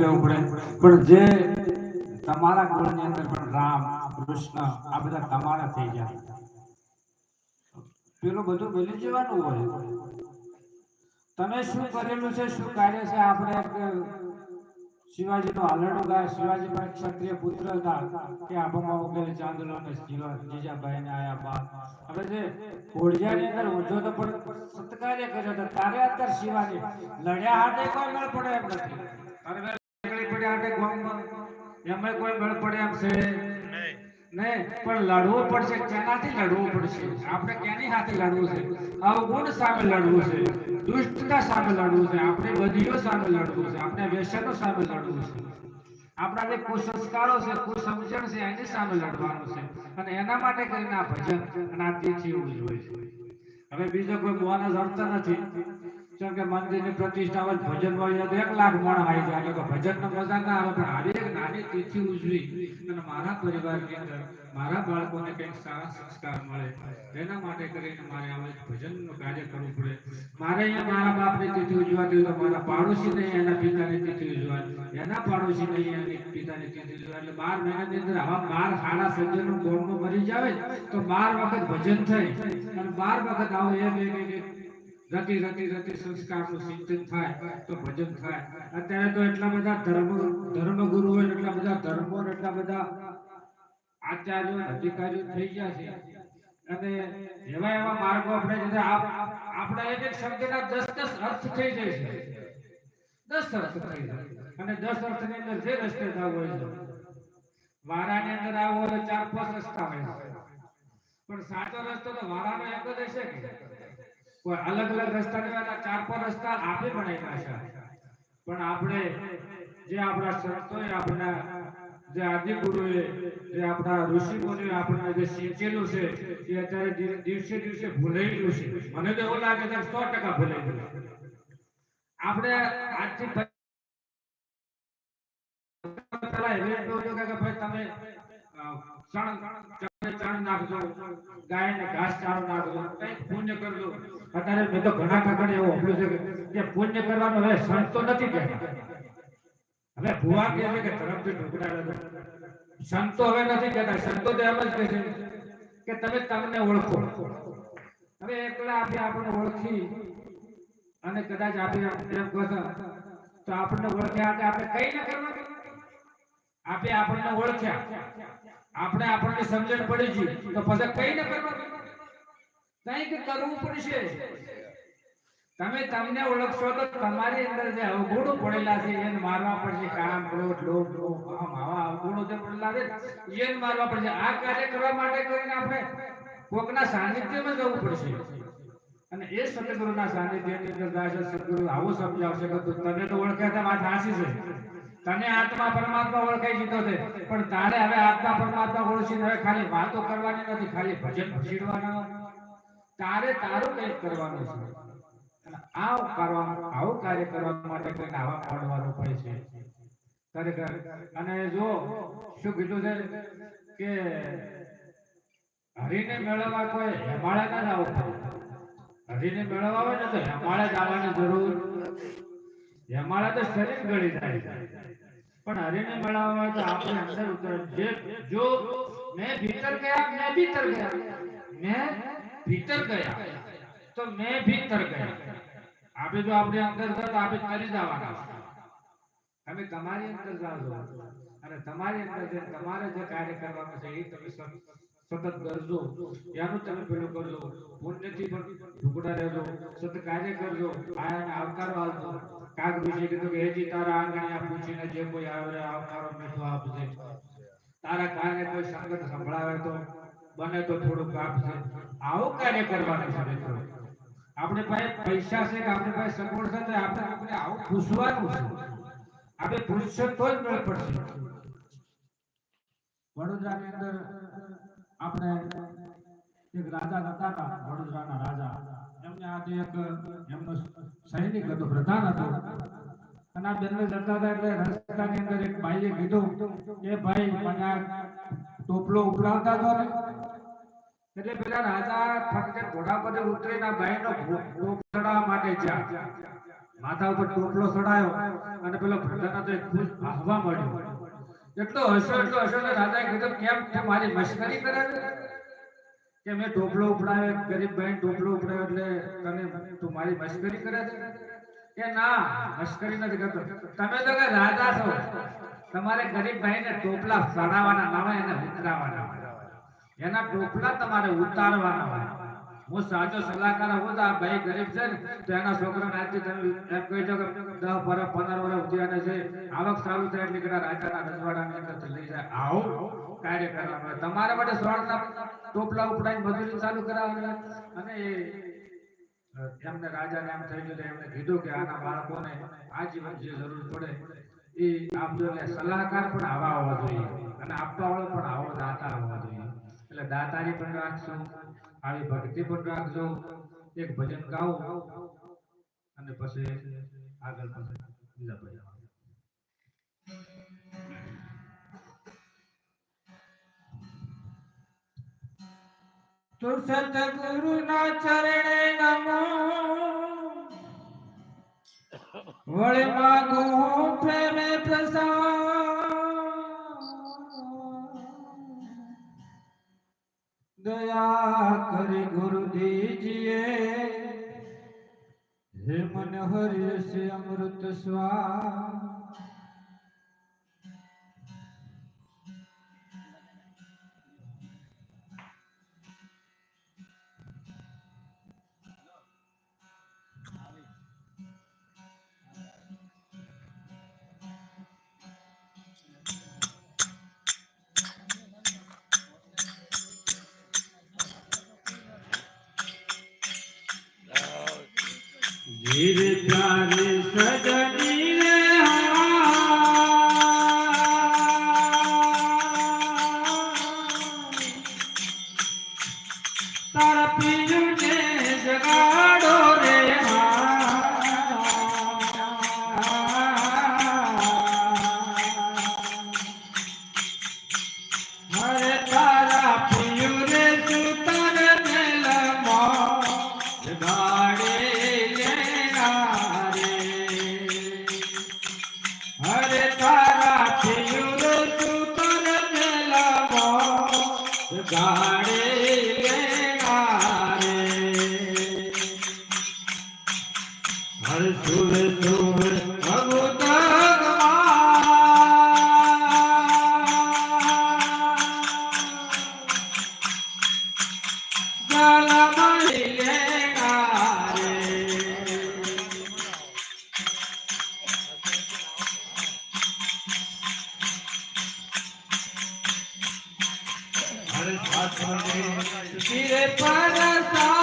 કહેવું પડે. પણ જે તમારા કુળની અંદર પણ રામ, કૃષ્ણ, આ બધા તમારા થઈ જાય. પેલું બધું ભૂલી જવાનું હોય. તમે શું કરેલું છે, શું કાર્ય છે? આપણે શિવાજીનો હાલરડું ગાય, શિવાજી પણ ક્ષત્રિય પુત્ર હતા કે આબોમાં ઉગેલી ચાંદલો અને જીજાભાઈ ને આયા બાદ. હવે જે ઘોડિયાની અંદર ઊંધો તો પણ સત્કાર્ય કર્યો હતો તારે અત્યારે શિવાજી લડ્યા હાથે કોઈ મેળ પડે એમ નથી. તારે વેગળી ગોમમાં એમાં કોઈ મેળ પડે એમ છે? નહીં. પણ લડવું પડશે. કેનાથી લડવું પડશે? આપણે કેની સાથે લડવું છે? અવગુણ સામે લડવું છે. દુષ્ટતા સામે લડવું છે. આપણે બધીઓ સામે લડવું છે. આપણે વ્યસનો સામે લડવું છે. આપણા જે કુસંસ્કારો છે કુસમજણ છે એની સામે લડવાનું છે. અને એના માટે કરીને આ ભજન અને આ ઉજવે છે. હવે બીજો કોઈ મોહન જાણતા નથી. તિથિ ઉજવી મારા સંસ્કાર મળે. એના બાપની તિથિ ઉજવાતી એના પિતાની તિથિ ઉજવાય. એના પિતાની તિથિ ઉજવાય. એટલે બાર મહિનાની અંદર આવા બાર સાડા સજ્જનો ગોળમાં મરી જાવે તો બાર વખત ભજન થાય. અને બાર વખત આવો એમ એક રતિ રતિ રતિ સંસ્કારનું સિંચન થાય, તો ભજન થાય. અત્યારે તો એટલા બધા ધર્મ ધર્મગુરુ હોય એટલા બધા ધર્મો એટલા બધા આચાર્યો અધિકારીઓ થઈ ગયા છે. અને એવા એવા માર્ગો આપણે જે આપણા એક એક શબ્દના દસ દસ અર્થ થઈ જાય છે. દસ અર્થ થઈ જાય. અને દસ અર્થની અંદર જે રસ્તે જવું હોય છે. વારાની અંદર આવો ચાર પાંચ રસ્તા હોય પણ સાચો રસ્તો તો વારાનો એક જ હશે કે? અલગ અલગ રસ્તા નહીં ચાર પાંચ રસ્તા આપે બનાવ્યા છે પણ આપણે જે આપણા સંતોએ આપણા જે આદિ ગુરુએ જે આપણા ઋષિ આપણને જે સિંચેલું છે, એ અત્યારે દિવસે દિવસે ભૂલાઈ ગયું છે. મને તો એવું લાગે છે સો ટકા ભૂલાઈ ગયું આપણે આજથી પેલા એવી ભાઈ તમે સંત હવે નથી કહેતા. સંતો તો એમ જ કહે છે કે તમે તમને ઓળખો. હવે એકલા આપણે આપણને ઓળખી અને કદાચ આપણે તો આપણને ઓળખ્યા આપણે કઈ ન કરવા? આપણે આપણને ઓળખ્યા. આપણે આપણને સમજણ પડી છે, તો પછી કઈ ન કરવાનું. કંઈક કરવું પડશે. તમે તમને ઓળખશો તો તમારી અંદર જે અવગુણો પડેલા છે એને મારવા પડશે કામ ક્રોધ લોભ લોભ આમ આવા અવગુણો જે પડેલા છે એને મારવા પડશે. આ કાર્ય કરવા માટે કરીને આપણે કોકના સાનિધ્યમાં જવું પડશે. અને એ સદગુરુના સાનિધ્યની અંદર સદગુરુ આવું સમજાવશે કે તું તને તો ઓળખે તો વાત હાસી છે. તને આત્મા પરમાત્મા ઓળખાઈ દીધો છે. પણ તારે હવે આત્મા પરમાત્મા ઓળખીને હવે ખાલી વાતો કરવાની નથી, ખાલી ભજન ભજીડવાના તારે તારું કંઈક કરવાનું છે. અને આવું કરવા આવું કાર્ય કરવા માટે કોઈને આવા પાડવાનું પડે છે. ખરેખર. અને જો શું કીધું છે કે હરીને મેળવવા કોઈ હેમાળે ના જવું પડે. હરીને મેળવવા હોય ને તો હેમાળે જવાની જરૂર હેમાળે તો શરીર ગળી જાય પણ હરિને મળવા તો આપણે અંદર ઉતર જે જો મેં ભીતર ગયા, મેં ભીતર ગયા. મેં ભીતર ગયા. તો મેં ભીતર ગયા. આપણે જો આપણે અંદર ગયા આપણે કરી જવાના તમે તમારી અંદર જાઓ અને તમારી અંદર જે તમારે જે કાર્ય કરવાનું છે, એ તમે સતત કરજો. એનું તમે પેલું કરજો. પુણ્યથી પણ ઢુકડા રહેજો. સતત કાર્ય કરજો. આયાને આવકારો આવજો આપણે પાસે છે કે આપણે પાસે સગવડ છે આપણે આપણે આવું પૂછવાનું છે. આપણે પૂછશે તો જ મેળ પડશે. વડોદરાની અંદર આપણે એક રાજા હતા હતા વડોદરાના રાજા. એમને આજે એક, એમનો સૈનિક હતો, પ્રધાન હતો. અને આ બેનને જતા હતા એટલે રસ્તાની અંદર એક ભાઈએ કીધું કે, ભાઈ, મને આ ટોપલો ઉપડાવતા તો એટલે પેલા રાજા ફક્ત ઘોડા પર ઉતરીને આ ભાઈનો ભોગ ચડાવવા માટે ગયા માથા ઉપર ટોપલો ચડાયો અને પેલો પ્રધાન હતો ફૂલ ભાગવા મળ્યો એટલો હસ્યો એટલો હસ્યો રાજાએ કીધું, કેમ કે મારી મશ્કરી કરે છે? કે મેં ટોપલો ઉપડાવ્યો ગરીબ બહેન ટોપલો ઉપડાવ્યો એટલે તને તું મારી મશ્કરી કરે છે? કે ના, મશ્કરી નથી કરતો. તમે તો કે રાજા છો. તમારે ગરીબ ભાઈને ટોપલા ચડાવવાના ના એને ઉતરાવવાના હોય. એના ટોપલા તમારે ઉતારવાના હું સાચો સલાહકાર હું તો આ ભાઈ ગરીબ છે ને, તો એના છોકરાને આજથી તમે એમ કહી દો કે દસ વર્ષ પંદર વર્ષ સુધી છે આવક સારું થાય એટલે રાજાના રજવાડાની અંદર લઈ જાય. આવું. કાર્ય કરવાનું હોય તમારા માટે સ્વાર્થના ટોપલા ઉપડાઈને મજૂરી ચાલુ કરાવવાના. અને એમને રાજાને એમ થઈ ગયું એમને કીધું કે આના બાળકોને આજીવન જે જરૂર પડે એ આપજો સલાહકાર પણ આવા હોવા જોઈએ અને આપવા વાળો પણ આવો દાતા હોવા જોઈએ. એટલે દાતારી પણ રાખજો, આવી ભક્તિ પણ રાખજો, એક ભજન ગાઓ અને પછી આગળ પછી તો સતગુરુ ના ચરણે નમો. વળે માગો પ્રેમે પ્રસાદ. દયા કરી ગુરુ દીજીએ હે મન હરિય સે અમૃત સ્વા તારા પિયું ને જગાડો. હર પરસા